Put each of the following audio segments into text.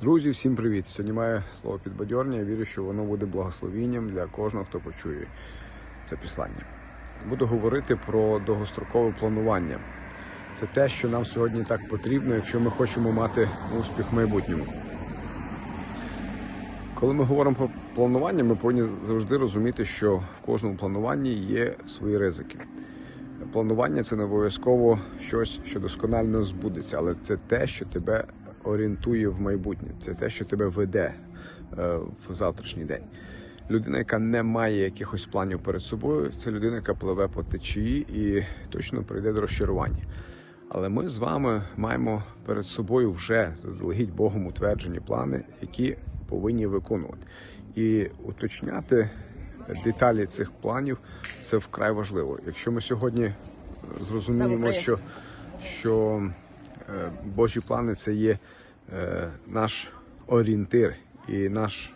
Друзі, всім привіт! Сьогодні має слово підбадьорення. Я вірю, що воно буде благословінням для кожного, хто почує це післання. Буду говорити про довгострокове планування. Це те, що нам сьогодні так потрібно, якщо ми хочемо мати успіх в майбутньому. Коли ми говоримо про планування, ми повинні завжди розуміти, що в кожному плануванні є свої ризики. Планування це не обов'язково щось, що досконально збудеться, але це те, що тебе орієнтує в майбутнє, це те, що тебе веде е, в завтрашній день. Людина, яка не має якихось планів перед собою, це людина, яка пливе по течії і точно прийде до розчарування. Але ми з вами маємо перед собою вже заздалегідь Богом утверджені плани, які повинні виконувати. І уточняти деталі цих планів це вкрай важливо. Якщо ми сьогодні зрозуміємо, що, що Божі плани це є е, наш орієнтир і наш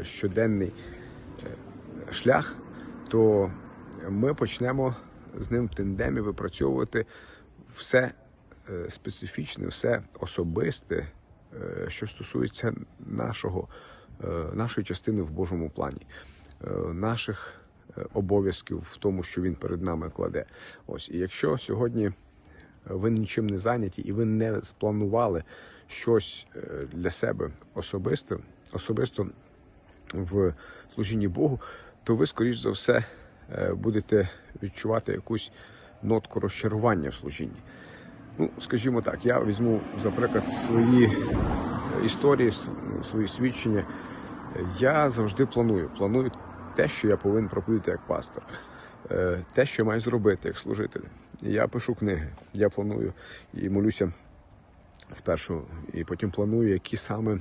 е, щоденний е, шлях, то ми почнемо з ним в тендемі випрацьовувати все е, специфічне, все особисте, е, що стосується нашого, е, нашої частини в Божому плані, е, наших е, обов'язків в тому, що він перед нами кладе. Ось і якщо сьогодні ви нічим не зайняті і ви не спланували щось е, для себе особисто, особисто в служінні Богу, то ви, скоріш за все, е, будете відчувати якусь нотку розчарування в служінні. Ну, скажімо так, я візьму, за приклад, свої історії, ну, свої свідчення. Я завжди планую. Планую те, що я повинен проповідати як пастор, те, що маю зробити як служитель. Я пишу книги, я планую і молюся спершу, і потім планую, які саме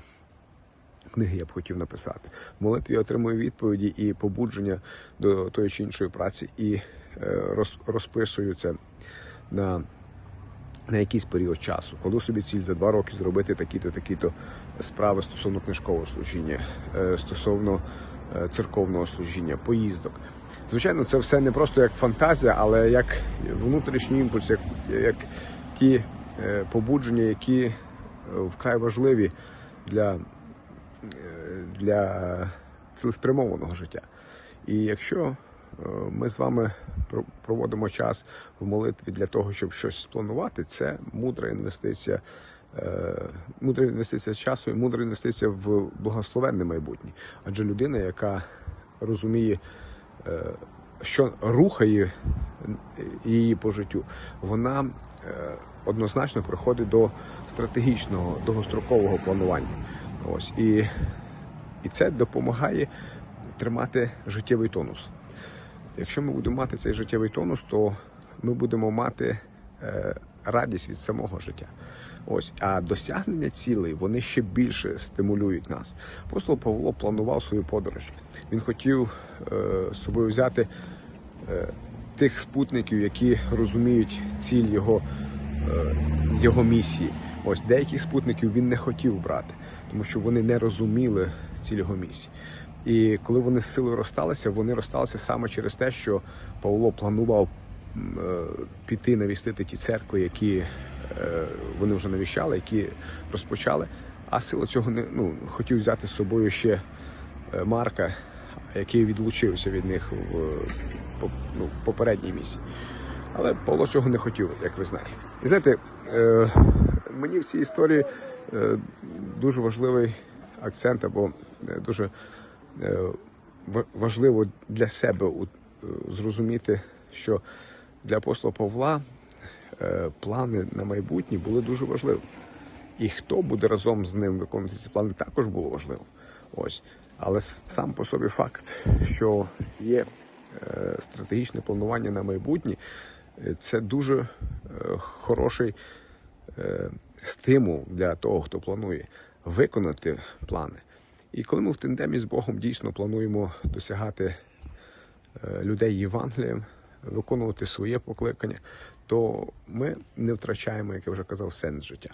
книги я б хотів написати. В молитві отримую відповіді і побудження до тої чи іншої праці, і е, розписую це на, на якийсь період часу. Кладу собі ціль за два роки зробити такі-то, такі-то справи стосовно книжкового служіння, е, стосовно е, церковного служіння, поїздок. Звичайно, це все не просто як фантазія, але як внутрішній імпульс, як, як ті е, побудження, які е, вкрай важливі для для цілеспрямованого життя. І якщо е, ми з вами проводимо час в молитві для того, щоб щось спланувати, це мудра інвестиція, е, мудра інвестиція часу і мудра інвестиція в благословенне майбутнє. Адже людина, яка розуміє, е, що рухає її по життю, вона е, однозначно приходить до стратегічного довгострокового планування. Ось і, і це допомагає тримати життєвий тонус. Якщо ми будемо мати цей життєвий тонус, то ми будемо мати е, радість від самого життя. Ось, а досягнення цілей вони ще більше стимулюють нас. Апостол Павло планував свою подорож. Він хотів е, собою взяти е, тих спутників, які розуміють ціль його, е, його місії. Ось деяких спутників він не хотів брати, тому що вони не розуміли ціль його місії. І коли вони з силою розсталися, вони розсталися саме через те, що Павло планував е, піти навістити ті церкви, які вони вже навіщали, які розпочали. А сила цього не ну, хотів взяти з собою ще е, Марка, який відлучився від них в ну, попередній місії. Але Павло цього не хотів, як ви знаєте. І знаєте, е, мені в цій історії е, дуже важливий акцент, або е, дуже е, важливо для себе е, зрозуміти, що для апостола Павла е, плани на майбутнє були дуже важливі. І хто буде разом з ним виконувати ці плани, також було важливо. Ось. Але сам по собі факт, що є е, стратегічне планування на майбутнє, е, це дуже е, хороший е, стимул для того, хто планує виконати плани. І коли ми в тендемі з Богом дійсно плануємо досягати е, людей Євангелієм, виконувати своє покликання, то ми не втрачаємо, як я вже казав, сенс життя.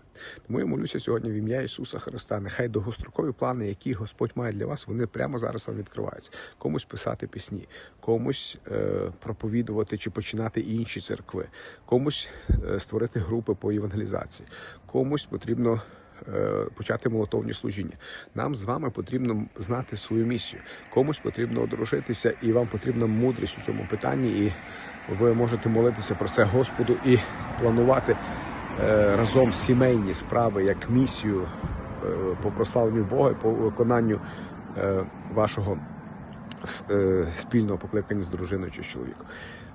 Тому я молюся сьогодні в ім'я Ісуса Христа. Нехай довгострокові плани, які Господь має для вас, вони прямо зараз вам відкриваються. Комусь писати пісні, комусь е, проповідувати чи починати інші церкви, комусь е, створити групи по евангелізації, комусь потрібно почати молотовні служіння. Нам з вами потрібно знати свою місію. Комусь потрібно одружитися, і вам потрібна мудрість у цьому питанні. І ви можете молитися про це Господу і планувати е, разом сімейні справи як місію е, по прославленню Бога, по виконанню е, вашого е, спільного покликання з дружиною чи з чоловіком.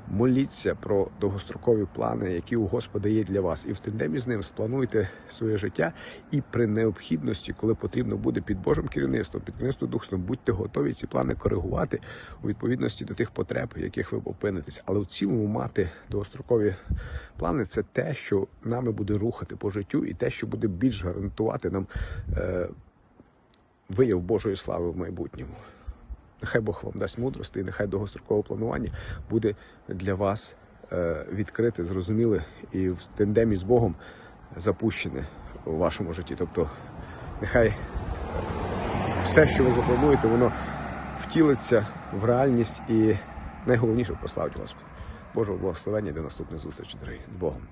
Моліться про довгострокові плани, які у Господа є для вас, і в тандемі з ним сплануйте своє життя. І при необхідності, коли потрібно буде під Божим керівництвом, під керівництвом Духом, будьте готові ці плани коригувати у відповідності до тих потреб, яких ви опинитесь. Але в цілому мати довгострокові плани це те, що нами буде рухати по життю, і те, що буде більш гарантувати нам е, вияв Божої слави в майбутньому. Нехай Бог вам дасть мудрості, і нехай довгострокове планування буде для вас е, відкрите, зрозуміле і в тендемі з Богом запущене у вашому житті. Тобто, нехай все, що ви заплануєте, воно втілиться в реальність і найголовніше прославить Господа. Божого благословення до наступної зустрічі, дорогі з Богом.